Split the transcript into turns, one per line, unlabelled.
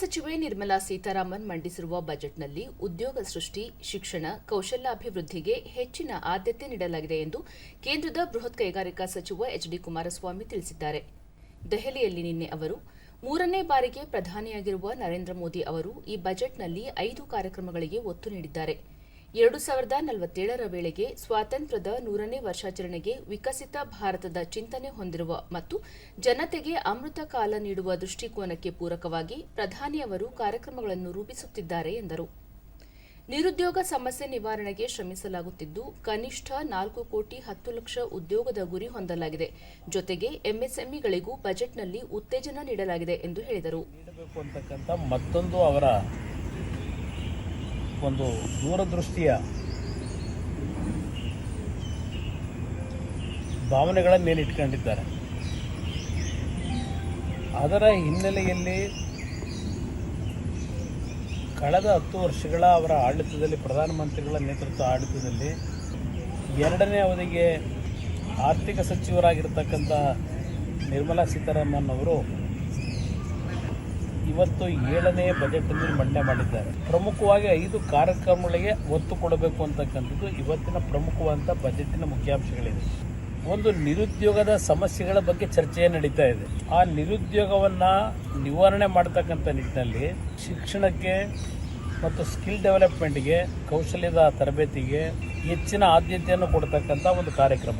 ಸಚಿವೆ ನಿರ್ಮಲಾ ಸೀತಾರಾಮನ್ ಮಂಡಿಸಿರುವ ಬಜೆಟ್ನಲ್ಲಿ ಉದ್ಯೋಗ ಸೃಷ್ಟಿ, ಶಿಕ್ಷಣ, ಕೌಶಲ್ಯಾಭಿವೃದ್ಧಿಗೆ ಹೆಚ್ಚಿನ ಆದ್ಯತೆ ನೀಡಲಾಗಿದೆ ಎಂದು ಕೇಂದ್ರದ ಬೃಹತ್ ಕೈಗಾರಿಕಾ ಸಚಿವ ಎಚ್ ಡಿ ಕುಮಾರಸ್ವಾಮಿ ತಿಳಿಸಿದ್ದಾರೆ. ದೆಹಲಿಯಲ್ಲಿ ನಿನ್ನೆ ಅವರು, ಮೂರನೇ ಬಾರಿಗೆ ಪ್ರಧಾನಿಯಾಗಿರುವ ನರೇಂದ್ರ ಮೋದಿ ಅವರು ಈ ಬಜೆಟ್ನಲ್ಲಿ ಐದು ಕಾರ್ಯಕ್ರಮಗಳಿಗೆ ಒತ್ತು ನೀಡಿದ್ದಾರೆ. ಎರಡು ಸಾವಿರದ ನಲವತ್ತೇಳರ ವೇಳೆಗೆ ಸ್ವಾತಂತ್ರ್ಯದ ನೂರನೇ ವರ್ಷಾಚರಣೆಗೆ ವಿಕಸಿತ ಭಾರತದ ಚಿಂತನೆ ಹೊಂದಿರುವ ಮತ್ತು ಜನತೆಗೆ ಅಮೃತ ಕಾಲ ನೀಡುವ ದೃಷ್ಟಿಕೋನಕ್ಕೆ ಪೂರಕವಾಗಿ ಪ್ರಧಾನಿಯವರು ಕಾರ್ಯಕ್ರಮಗಳನ್ನು ರೂಪಿಸುತ್ತಿದ್ದಾರೆ ಎಂದರು. ನಿರುದ್ಯೋಗ ಸಮಸ್ಯೆ ನಿವಾರಣೆಗೆ ಶ್ರಮಿಸಲಾಗುತ್ತಿದ್ದು, ಕನಿಷ್ಠ ನಾಲ್ಕು ಕೋಟಿ ಹತ್ತು ಲಕ್ಷ ಉದ್ಯೋಗದ ಗುರಿ ಹೊಂದಲಾಗಿದೆ. ಜೊತೆಗೆ ಎಂಎಸ್ಎಂಇಗಳಿಗೂ ಬಜೆಟ್ನಲ್ಲಿ ಉತ್ತೇಜನ ನೀಡಲಾಗಿದೆ ಎಂದು ಹೇಳಿದರು.
ಮತ್ತೊಂದು ಅವರ ಒಂದು ದೂರದೃಷ್ಟಿಯ ಭಾವನೆಗಳನ್ನು ಮೇಲೆ ಇಟ್ಕೊಂಡಿದ್ದಾರೆ. ಅದರ ಹಿನ್ನೆಲೆಯಲ್ಲಿ ಕಳೆದ ಹತ್ತು ವರ್ಷಗಳ ಅವರ ಆಡಳಿತದಲ್ಲಿ, ಪ್ರಧಾನಮಂತ್ರಿಗಳ ನೇತೃತ್ವ ಆಡಳಿತದಲ್ಲಿ ಎರಡನೇ ಅವಧಿಗೆ ಆರ್ಥಿಕ ಸಚಿವರಾಗಿರ್ತಕ್ಕಂಥ ನಿರ್ಮಲಾ ಸೀತಾರಾಮನ್ ಅವರು ಇವತ್ತು ಏಳನೇ ಬಜೆಟ್ನಲ್ಲಿ ಮಂಡನೆ ಮಾಡಿದ್ದಾರೆ. ಪ್ರಮುಖವಾಗಿ ಐದು ಕಾರ್ಯಕ್ರಮಗಳಿಗೆ ಒತ್ತು ಕೊಡಬೇಕು ಅಂತಕ್ಕಂಥದ್ದು ಇವತ್ತಿನ ಪ್ರಮುಖವಾದಂಥ ಬಜೆಟಿನ ಮುಖ್ಯಾಂಶಗಳಿದೆ ಒಂದು ನಿರುದ್ಯೋಗದ ಸಮಸ್ಯೆಗಳ ಬಗ್ಗೆ ಚರ್ಚೆ ನಡೀತಾ ಇದೆ. ಆ ನಿರುದ್ಯೋಗವನ್ನು ನಿವಾರಣೆ ಮಾಡ್ತಕ್ಕಂಥ ನಿಟ್ಟಿನಲ್ಲಿ ಶಿಕ್ಷಣಕ್ಕೆ ಮತ್ತು ಸ್ಕಿಲ್ ಡೆವಲಪ್ಮೆಂಟ್ಗೆ, ಕೌಶಲ್ಯದ ತರಬೇತಿಗೆ ಹೆಚ್ಚಿನ ಆದ್ಯತೆಯನ್ನು ಕೊಡ್ತಕ್ಕಂಥ ಒಂದು ಕಾರ್ಯಕ್ರಮ.